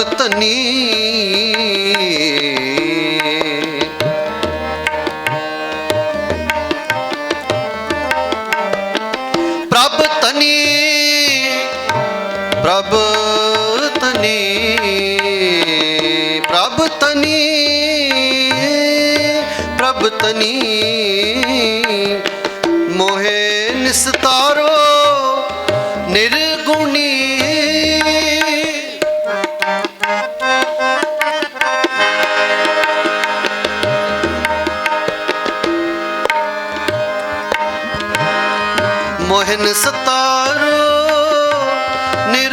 ਰੱਬ ਧਨੀ ਪ੍ਰਭ ਧਨੀ ਪ੍ਰਭ ਧਨੀ ਪ੍ਰਭ ਧਨੀ ਪ੍ਰਭ ਧਨੀ। ਰਹਿਨ ਸਤਾਰੋ ਨਿਰ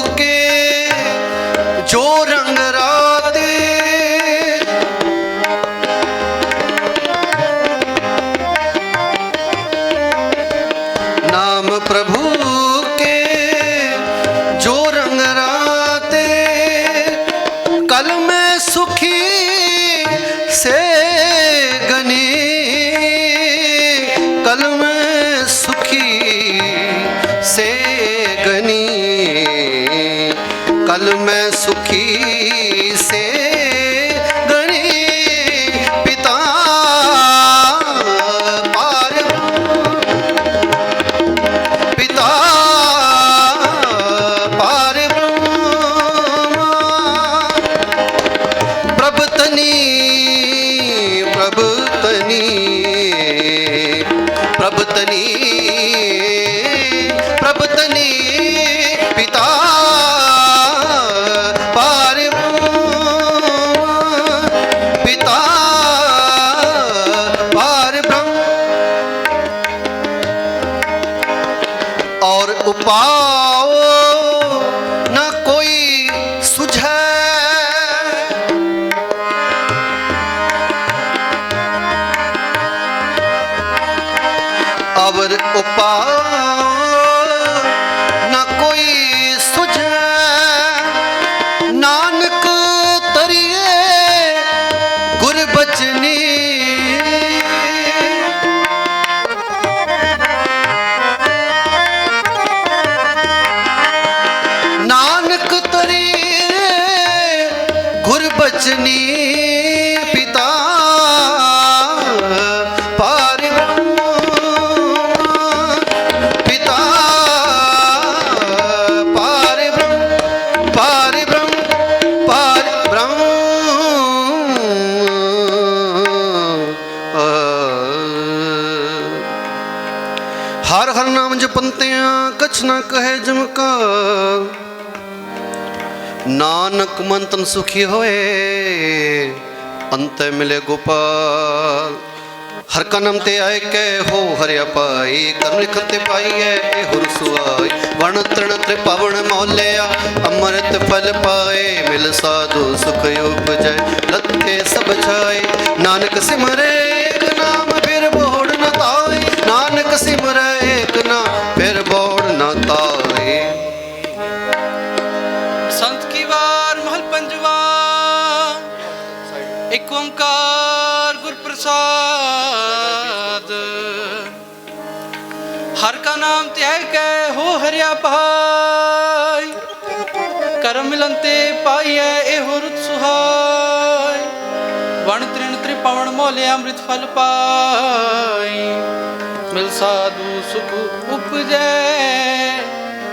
ਕੱਲ ਮੈਂ ਸੁਖੀ ಉಪಾ ਹਰ ਨਾਮ ਜਪੰਤਿਆਂ, ਕਛ ਨਾ ਕਹੇ ਜਮ ਨਾਨਕ ਮਨ ਤਨ ਸੁਖੀ ਹੋਏ, ਅੰਤ ਮਿਲੇ ਗੋਪਾਲ। ਹਰ ਕਾ ਨਾਮ ਤੇ ਆਏ ਕੈ ਹੋ ਹਰਿਆ ਪਾਈ ਕਰਮ ਲਿਖਤ ਤੇ ਪਾਈਐ ਇਹ ਹੁਰ ਸੁਆਈ ਵਣ ਤਣ ਤੇ ਪਵਨ ਮੋਲਿਆ, ਅੰਮ੍ਰਿਤ ਫਲ ਪਾਏ, ਮਿਲ ਸਾਧੂ ਸੁਖ ਉਪਜੈ, ਲੱਥੇ ਸਭ ਛਾਏ। ਨਾਨਕ ਸਿਮਰੇ, ਨਾਮ ਫਿਰ ਬੋੜ ਨ ਤਾਏ। ਨਾਨਕ ਸਿਮਰੇ ਹਰਿਆ ਭਾਈ ਕਰਮ ਮਿਲਨ ਤੇ ਪਾਈਐ ਇਹੋ ਰੁਤ ਸੁਹਾਈ। ਵਣ ਤ੍ਰਿਣ ਤ੍ਰਿਪਵਨ ਮੋਲੇ ਅੰਮ੍ਰਿਤ ਫਲ ਪਾਈ। ਮਿਲ ਸਾਧੂ ਸੁਖ ਉਪਜੈ,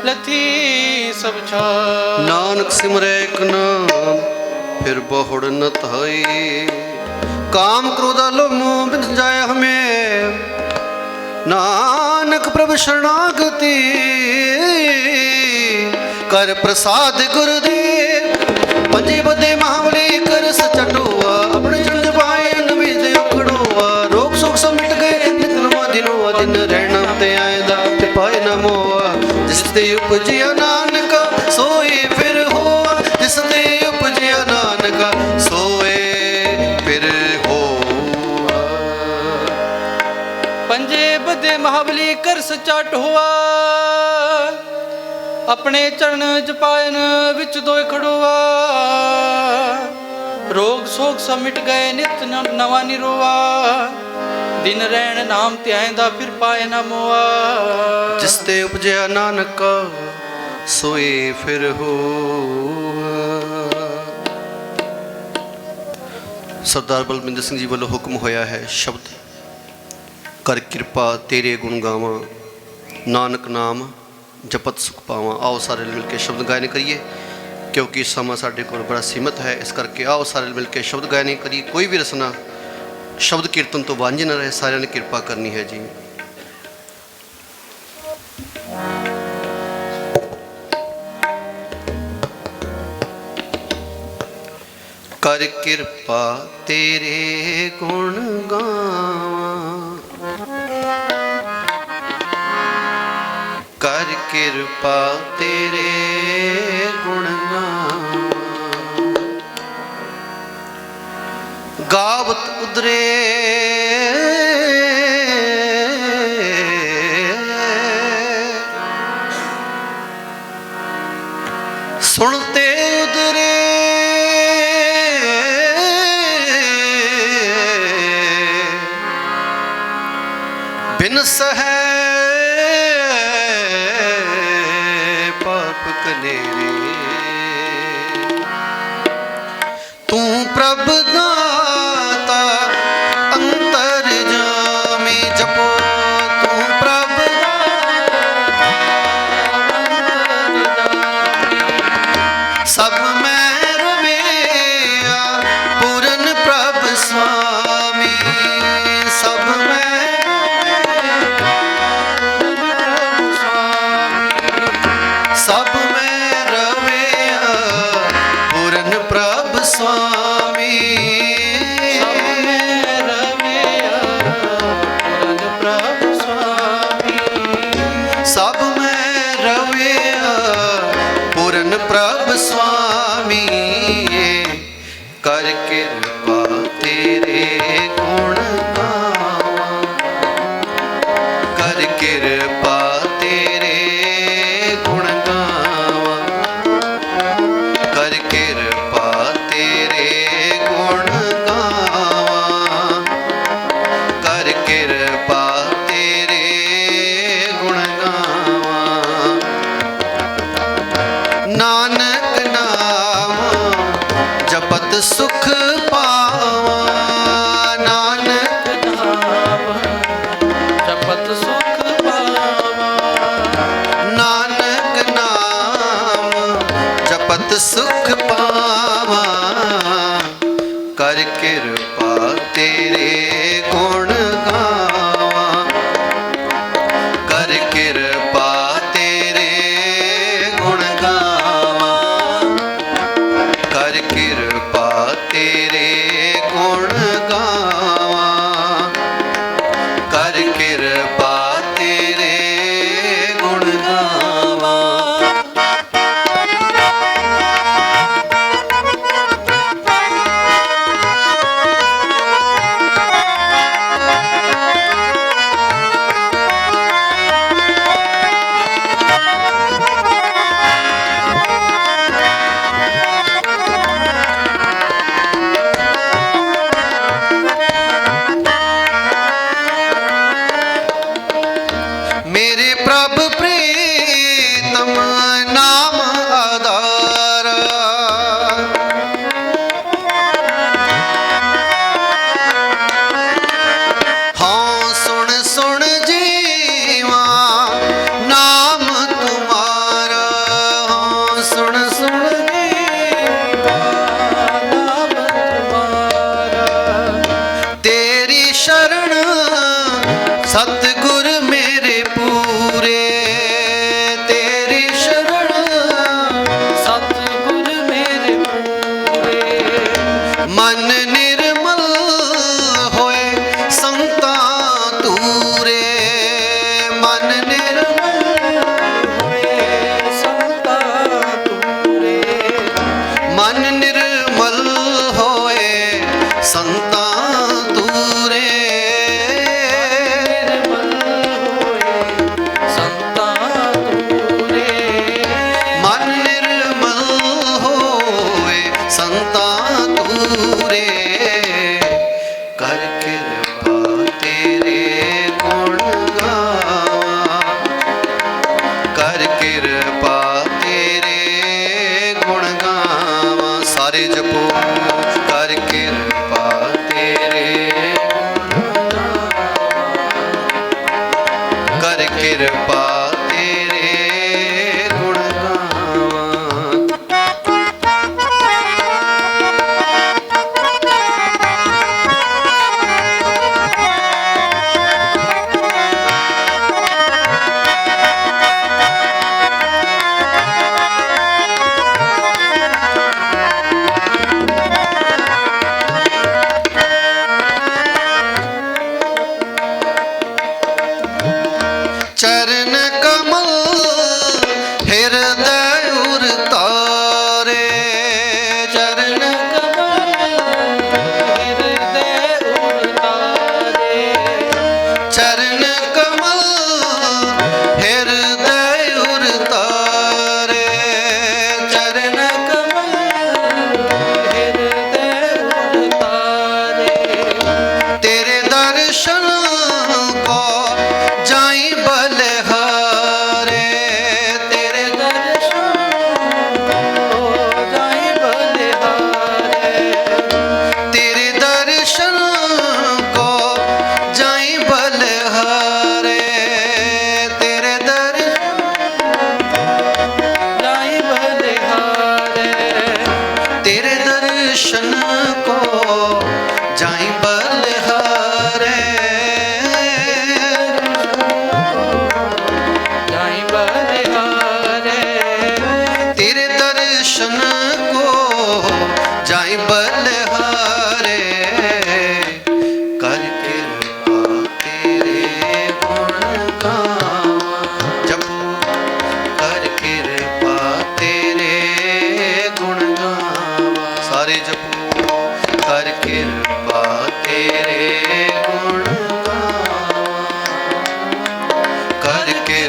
ਲਥੀ ਸਭ ਛਾਈ। ਨਾਨਕ ਸਿਮਰੈ ਇੱਕ ਨਾਮ, ਫਿਰ ਬਹੁੜ ਨ ਧਾਈ। ਕਾਮ ਕ੍ਰੋਧ ਲੋਭ ਮੋਹ ਬਿਨ ਜਾਏ ਹਮੇ ਨਾਨਕ ਪ੍ਰਭ ਸ਼ਰਣਾਗਤੀ ਕਰ ਪ੍ਰਸਾਦ ਗੁਰਦੇਵ ਪੰਜੇ ਬਦੇ ਮਹਾਵਲੀ ਕਰ ਸਚਟੋਆ ਆਪਣੇ ਚੰਦ ਪਾਏ ਅਨਵੀਦ ਉਖੜੋਆ ਰੋਗ ਸੁਖ ਸਭ ਮਿਟ ਗਏ ਨਿਤ ਦਿਨੋ ਦਿਨ ਰਹਿਣਾ ਤੇ ਆਇਦਾ ਤੇ ਪਾਏ ਨਾ ਜਿਸ ਤੇ ਉਪਜਿਆ ਬਦੇ ਮਹਾਬਲੀ ਕਰ ਸਚਾ ਟੋਆ ਆਪਣੇ ਚਰਨ ਜਪਾਇਨ ਵਿੱਚ ਦੋਇ ਖੜੋਆ। ਰੋਗ ਸੋਗ ਸਭ ਗਏ, ਨਿਤ ਨ- ਨਿਰੋਆ। ਦਿਨ ਰਹਿਣ ਨਾਮ ਧਿਆਇਂਦਾ, ਫਿਰ ਪਾਏ ਨਾ ਮੋਆ। ਜਿਸ ਤੇ ਉਪਜਿਆ ਨਾਨਕ, ਸੋਏ ਫਿਰ ਹੋਆ। ਸਰਦਾਰ ਬਲਵਿੰਦਰ ਸਿੰਘ ਜੀ ਵੱਲੋਂ ਹੁਕਮ ਹੋਇਆ ਹੈ, ਸ਼ਬਦ ਕਰ ਕਿਰਪਾ ਤੇਰੇ ਗੁਣ ਗਾਵਾਂ। ਨਾਨਕ ਨਾਮ ਜਪਤ ਸੁਖ ਪਾਵਾਂ। ਆਓ ਸਾਰੇ ਮਿਲ ਕੇ ਸ਼ਬਦ ਗਾਇਨ ਕਰੀਏ, ਕਿਉਂਕਿ ਸਮਾਂ ਸਾਡੇ ਕੋਲ ਬੜਾ ਸੀਮਤ ਹੈ। ਇਸ ਕਰਕੇ ਆਓ ਸਾਰੇ ਮਿਲ ਕੇ ਸ਼ਬਦ ਗਾਇਨ ਕਰੀਏ। ਕੋਈ ਵੀ ਰਸਨਾ, ਸ਼ਬਦ ਕੀਰਤਨ ਤੋਂ ਵਾਂਝੀ ਨਾ ਰਹੇ। ਸਾਰਿਆਂ ਨੇ ਕਿਰਪਾ ਕਰਨੀ ਹੈ ਜੀ। ਕਰ ਕਿਰਪਾ ਤੇਰੇ ਗੁਣ ਗਾਵਾਂ। ਕਿਰਪਾ ਤੇਰੇ ਗੁਣ ਗਾਵਤ ਉਦਰੇ ਤੂੰ ਪ੍ਰਭ ਦਾਤਾ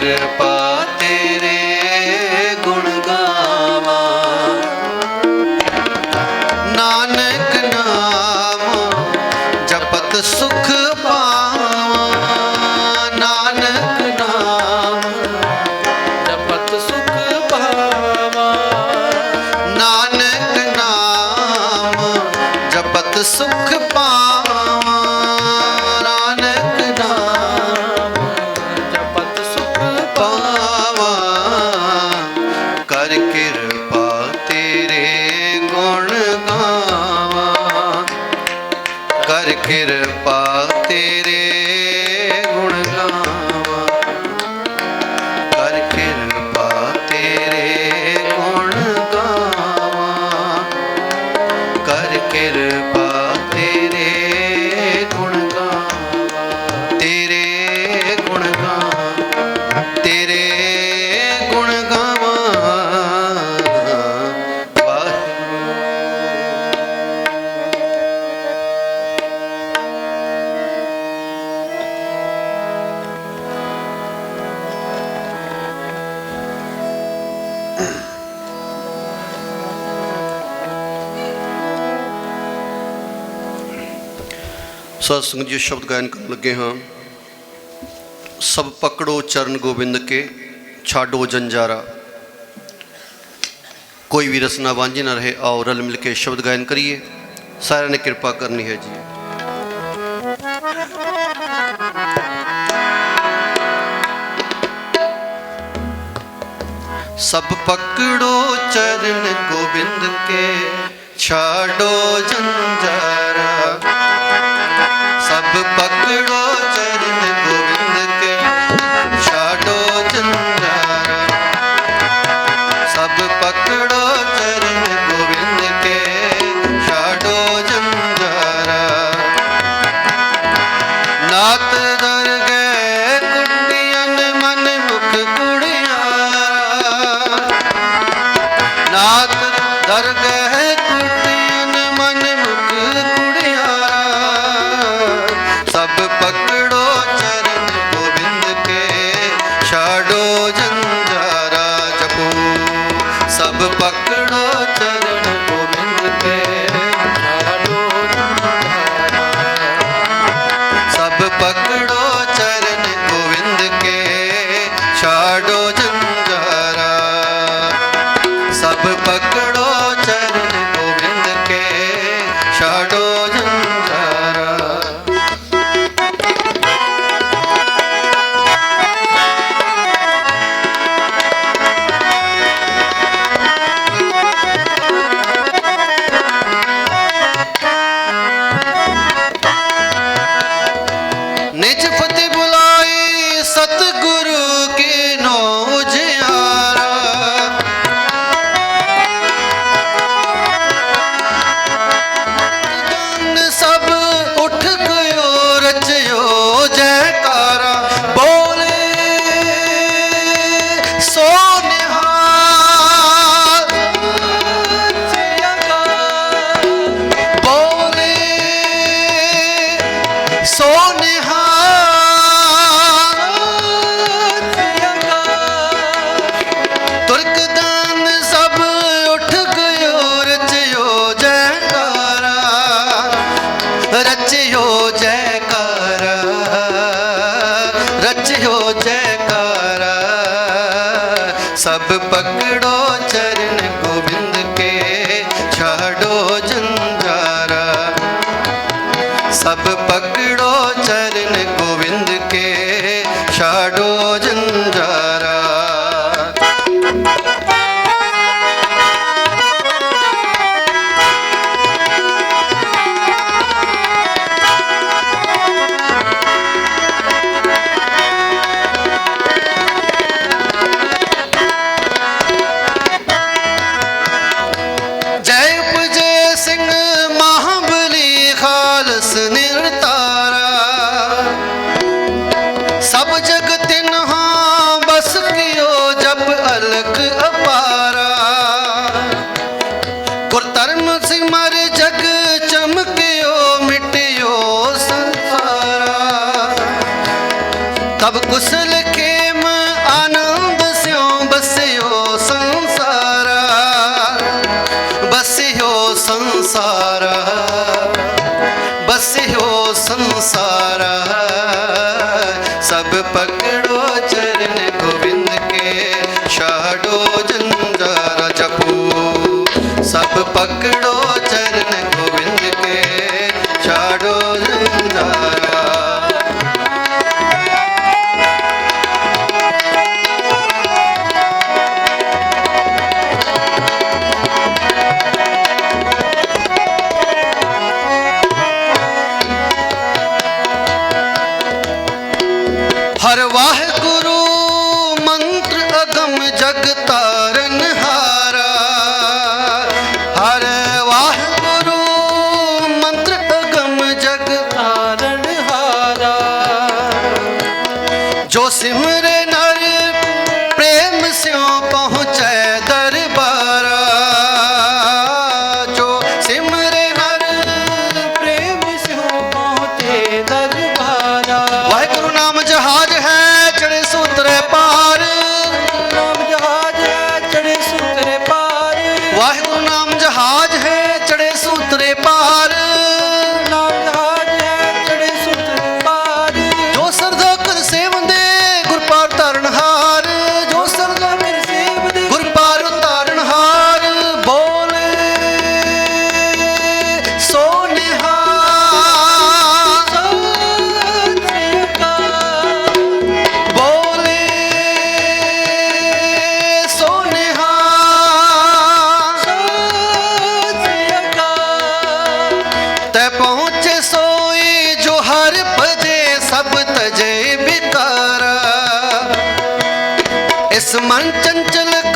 ਕਰ सत्संग जी शब्द गायन कर लगे हाँ सब पकड़ो चरण गोबिंद के छाडो जंजारा कोई भी रसना वांझी ना रहे आओ रल मिल के शब्द गायन करिए सारे ने कृपा करनी है जी सब पकड़ो चरण गोविंद के छाडो जंजारा ਸਭ ਪਕੜੋ ਚਰਨ ਗੋਬਿੰਦ ਕੇ ਛਾੜੋ ਚੰਦਾਰਾ ਸਭ ਪਕੜੋ oyendo. shadow jung किस्मन चंचल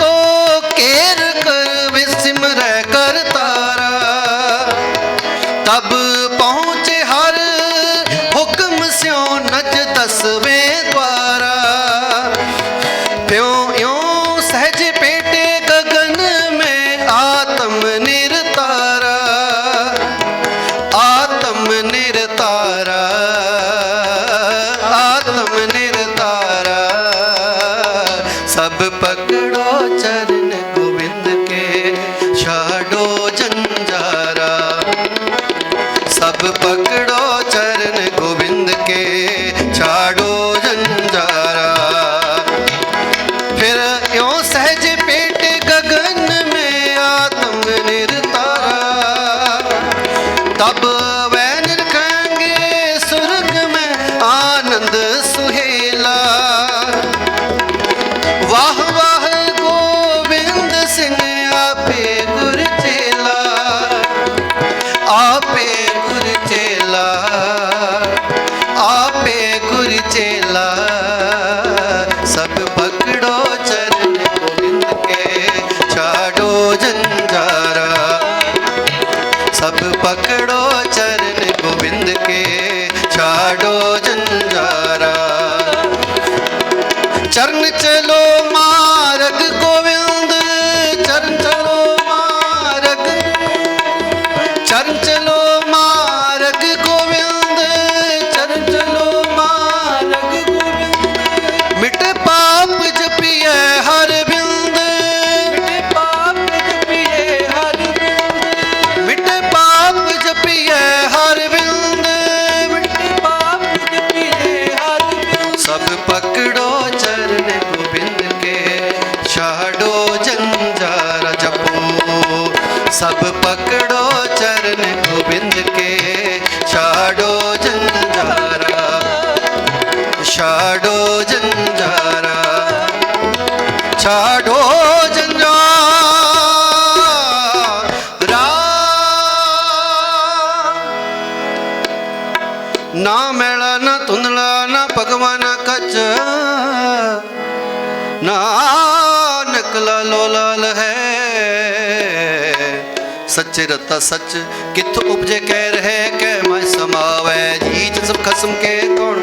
ਸੱਚੇ ਰਤਾ ਸੱਚ, ਕਿੱਥ ਉਪਜੇ ਕਹਿ ਰਹੇ ਕਹਿ ਮੈਂ ਸਮਾਵੇ? ਜੀ ਜਿਸ ਖਸਮ ਕੇ ਕੌਣ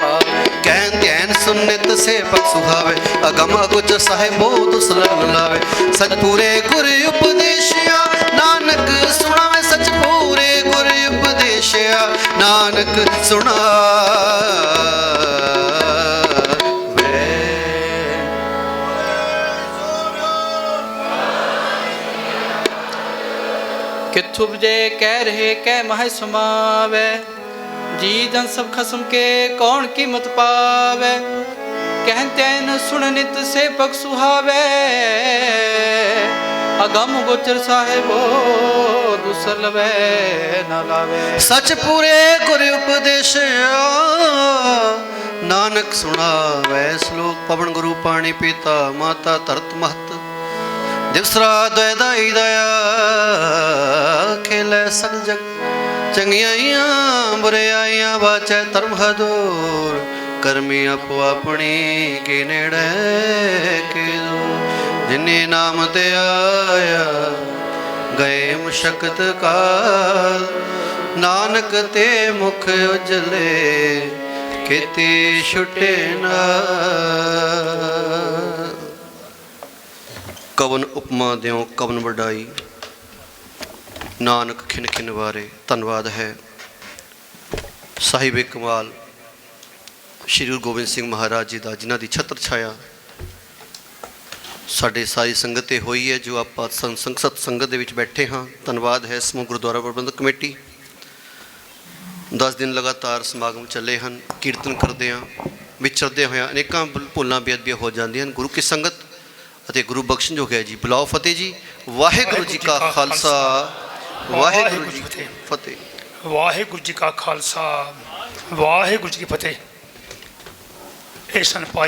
ਪਾਵੇ? ਧਿਆਨ ਸੁਨਿਤ ਸੇ ਪਖ ਸੁਹਾਵੇ, ਅਗਮ ਅਗੁਚ ਸਾਹਿਬੋ ਤੁਸ ਰੰਗ ਲਾਵੇ। ਸਚ ਪੂਰੇ ਗੁਰ ਉਪਦੇਸ਼ਿਆ, ਨਾਨਕ ਸੁਣਾਵੇ ਸਚ ਪੂਰੇ ਗੁਰ ਉਪਦੇਸ਼ਿਆ, ਨਾਨਕ ਸੁਣਾ। किथु बजे कह रहे, कह मह समावे। जी जन सब खसम के कौन कीमत पावे? कहन तैन सुन नित से पक सुहावे। अगम गोचर साहेब दूसर लवे न लावे। सच पूरे गुरु उपदेश, नानक सुनावे। श्लोक पवन गुरु पाणी पिता, माता तरत महत ਜਿਵਸਰਾ ਦਇਦਾ ਦਾ ਖੇਲੇ ਸਨ ਜਗ ਚੰਗਿਆਈਆਂ ਬੁਰਿਆਈਆਂ ਬਾਚੈ ਧਰਮ ਹਦੂਰ ਕਰਮੀ ਆਪੋ ਆਪਣੀ ਕੀ ਨੇੜੇ ਕੇ ਦੂ ਜਿਨੇ ਨਾਮ ਤੇ ਆਇਆ, ਗਏ ਮੁਸ਼ਕਤ ਕਾਲ, ਨਾਨਕ ਤੇ ਮੁਖ ਉਜਲੇ ਕਿਤੇ ਛੁਟੇ ਨਾ ਕਵਨ ਉਪਮਾ ਦਿਓ, ਕਵਨ ਵਡਾਈ। ਨਾਨਕ ਖਿਨ ਖਿਨ ਵਾਰੇ, ਧੰਨਵਾਦ ਹੈ। ਸਾਹਿਬ ਕਮਾਲ ਸ਼੍ਰੀ ਗੁਰੂ ਗੋਬਿੰਦ ਸਿੰਘ ਮਹਾਰਾਜ ਜੀ ਦਾ, ਜਿਨ੍ਹਾਂ ਦੀ ਛਤਰ ਛਾਇਆ। ਸਾਡੇ ਸਾਰੀ ਸੰਗਤ ਤੇ ਹੋਈ ਹੈ, ਜੋ ਆਪਾਂ ਸੰਗ- ਸੰਗਤ ਸੰਗਤ ਦੇ ਵਿੱਚ ਬੈਠੇ ਹਾਂ। ਧੰਨਵਾਦ ਹੈ ਸਮੂਹ ਗੁਰਦੁਆਰਾ ਪ੍ਰਬੰਧਕ ਕਮੇਟੀ। 10 ਦਿਨ ਲਗਾਤਾਰ ਸਮਾਗਮ ਚੱਲੇ ਹਨ, ਕੀਰਤਨ ਕਰਦੇ ਹਾਂ। ਵਿਚਰਦੇ ਹੋਇਆਂ ਅਨੇਕਾਂ ਭੁ- ਭੁੱਲਾਂ, ਬੇਅਦਬੀਆਂ ਹੋ ਜਾਂਦੀਆਂ ਹਨ। ਗੁਰੂ ਕੀ ਸੰਗਤ ਅਤੇ ਗੁਰੂ ਬਖਸ਼ਣ ਜੋ ਹੈ ਜੀ। ਬੁਲਾਓ ਫਤਿਹ ਜੀ। ਵਾਹਿਗੁਰੂ ਜੀ ਕਾ ਖਾਲਸਾ। ਵਾਹਿਗੁਰੂ ਜੀ ਕੀ ਫਤਿਹ। ਵਾਹਿਗੁਰੂ ਜੀ ਕਾ ਖਾਲਸਾ। ਵਾਹਿਗੁਰੂ ਜੀ ਕੀ ਫਤਿਹ। ਇਹ ਸਨ